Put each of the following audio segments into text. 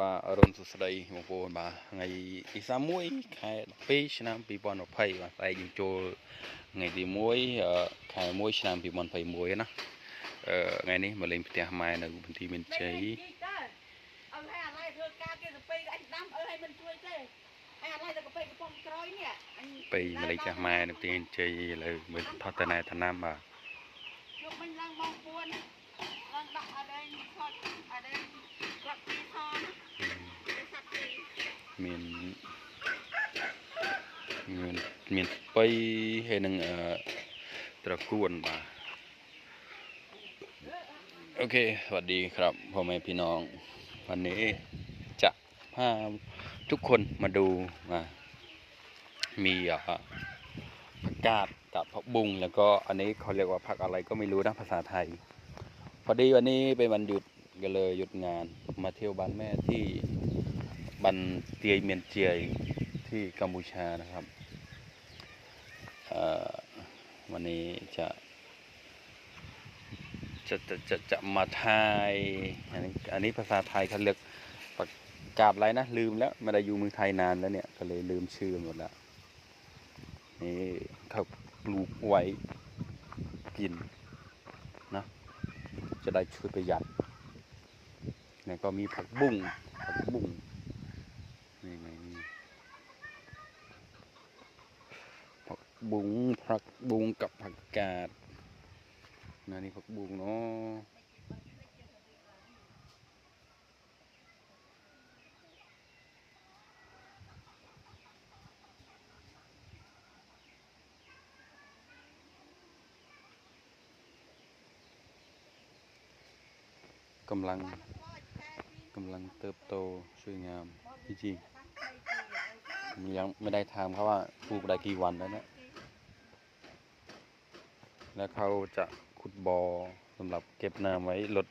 បាទអរុនសុស្ដីបងប្អូនបាទថ្ងៃទី31ខែ12ឆ្នាំ2020បាទស្អែកយើងចូលថ្ងៃទី1អឺខែ1ឆ្នាំ2021ណាអឺថ្ងៃនេះមកលេងផ្ទះម៉ែនៅបន្ទាយមានជ័យអើហើយអាឡៃធ្វើការគេទៅពេកអញដាំអើហើយមិនជួយទេហើយអាឡៃទៅពេកកំប៉ុងក្រោយនេះអញពីមកលេងផ្ទះម៉ែនៅបន្ទាយមានជ័យឥឡូវមើលថតតណែតំណាំបាទយកមិញឡើងបងពួនឡើងដាក់អដែងខត់អដែងក្លាប់ពីថនទៅសាក់ទី เมนเมนเมนไปให้นังเอ่อตะกูลมาโอเค สวัสดีครับพ่อแม่พี่น้อง วันนี้จะพาทุกคนมาดูมามีอะผักกาดกับผักบุ้งแล้วก็อันนี้เขาเรียกว่าผักอะไรก็ไม่รู้นะภาษาไทย พอดีวันนี้เป็นวันหยุดก็เลยหยุดงานมาเที่ยวบ้านแม่ที่ บันเตียเมียนเจียที่กัมพูชานะครับ วันนี้จะจะจะจะจะมาไทยอันนี้อันนี้ภาษาไทยเขาเรียกประกาศอะไรนะลืมแล้วไม่ได้อยู่เมืองไทยนานแล้วเนี่ยก็เลยลืมชื่อหมดแล้วนี่เขาปลูกไว้กินนะจะได้ช่วยประหยัดเนี่ยก็มีผักบุ้งผักบุ้งนี่ไงนี่ผัก บุ้งผักบุ้งกับผักกาดนะนี่ผักบุ้งเนาะกำลังกำลังเติบโตสวยงามจริงๆผมยังไม่ได้ถามเขาว่าปลูกได้กี่วันแล้วเนี่ย แล้วเขาจะขุดบอ่อสำหรับเก็บน้ำไว้ลด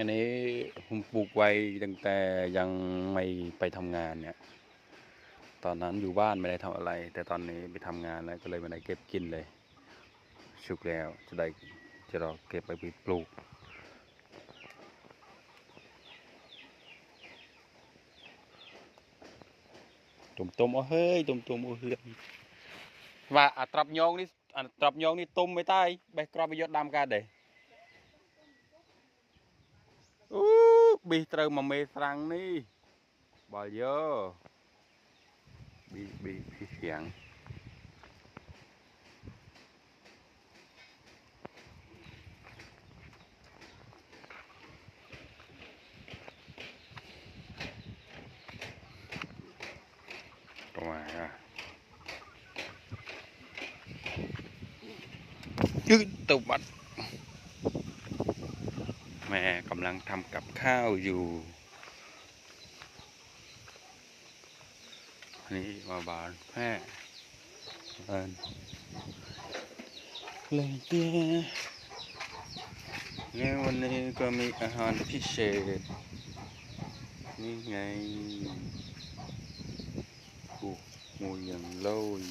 อันนี้ผมปลูกไว้ตั้งแต่ยังไม่ไปทำงานเนี่ย ตอนนั้นอยู่บ้านไม่ได้ทำอะไร แต่ตอนนี้ไปทำงานแล้วก็เลยไม่ได้เก็บกินเลย ชุกแล้วจะได้จะรอเก็บไปปลูก ตุ่มตุ่มๆเอาเฮ้ยตุ่มตุ่มๆเอาเฮ้ยว่าอ่ะตรับยองนี่อ่ะตรับยองนี่ตุ่มไม่ใต้ใบกรอบไปยดดำกันเด้ អូប៊ីសត្រូវមួយមេស្រាំងនេះបលយោ มีมีมีเสียงะยืดตบัดแม่กำลังทำกับข้าวอยู่ นี่มาบานแม่เอินเลยเตี้ยแล้ววันนี้ก็มีอาหารพิเศษ นี่ไงโอ้หมูอย่างเลย